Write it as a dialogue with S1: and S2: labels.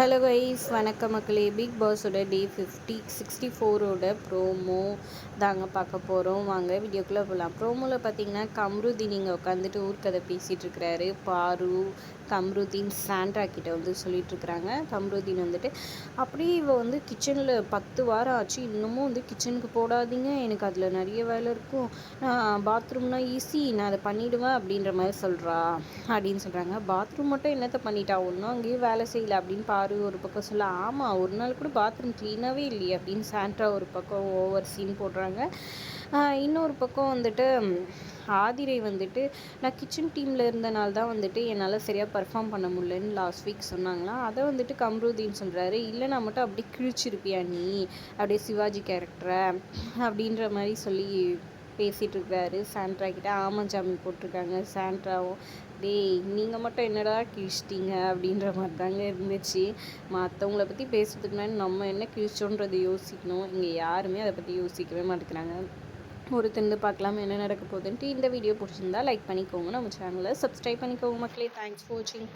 S1: Hello guys வணக்கம் மக்களே. Big பாஸோட டே ஃபிஃப்டி சிக்ஸ்டி ஃபோரோட ப்ரோமோ தாங்க பார்க்க போகிறோம் வாங்க வீடியோக்குள்ளே போகலாம் ப்ரோமோவில் பார்த்தீங்கன்னா கம்ருதீன் இங்கே உட்காந்துட்டு ஊர்க்கதை பேசிகிட்டு இருக்கிறாரு. பாரு கம்ருதீன் சாண்ட்ரா கிட்ட வந்து சொல்லிட்டு இருக்கிறாங்க. கம்ருதீன் வந்துட்டு அப்படியே இவ வந்து கிச்சனில் பத்து வாரம் ஆச்சு. இன்னமும் வந்து கிச்சனுக்கு போடாதீங்க. எனக்கு அதில் நிறைய வேலை இருக்கும். பாத்ரூம்னா ஈஸி நான் அதை பண்ணிவிடுவேன் அப்படின்ற மாதிரி சொல்கிறா அப்படின்னு சொல்கிறாங்க பாத்ரூம் மட்டும் என்னத்தை பண்ணிட்டா? ஒன்றும் அங்கேயும் வேலை செய்யலை அப்படின்னு பாரு. ஒரு பக்கம் சொல்ல ஆமாம் ஒரு நாள் கூட பாத்ரூம் க்ளீனாகவே இல்லையே அப்படின்னு சாண்ட்ரா ஒரு பக்கம் ஓவர் சீன் போடுறாங்க. இன்னொரு பக்கம் வந்துட்டு ஆதிரை வந்துட்டு நான் கிச்சன் டீமில் இருந்தனால தான் வந்துட்டு என்னால் சரியாக பர்ஃபார்ம் பண்ண முடியலன்னு லாஸ்ட் வீக் சொன்னாங்களா? அதை வந்துட்டு கம்ருதீன் சொல்கிறாரு இல்லை நான் மட்டும் அப்படியே கிழிச்சிருப்பியா நீ? அப்படியே சிவாஜி கேரக்டரை அப்படின்ற மாதிரி சொல்லி பேசிகிட்டு இருக்காரு சாண்ட்ரா கிட்ட ஆமாஞ்சாமி போட்டிருக்காங்க. சாண்ட்ராவும் டேய் நீங்கள் மட்டும் என்னடா கிழிச்சிட்டிங்க? அப்படின்ற மாதிரி தாங்க இருந்துச்சு. மற்றவங்கள பற்றி பேசுறதுக்கு முன்னாடி நம்ம என்ன கிழிச்சோன்றதை யோசிக்கணும். இங்கே யாருமே அதை பற்றி யோசிக்கவே மாட்டேங்கிறாங்க. ஒரு தந்து பார்க்கலாம் என்ன நடக்க போகுதுன்ட்டு இந்த வீடியோ பிடிச்சிருந்தா லைக் பண்ணிக்கோங்க. நம்ம சேனலை சப்ஸ்கிரைப் பண்ணிக்கோங்க மக்களே. தேங்க்ஸ் ஃபார் வாட்சிங்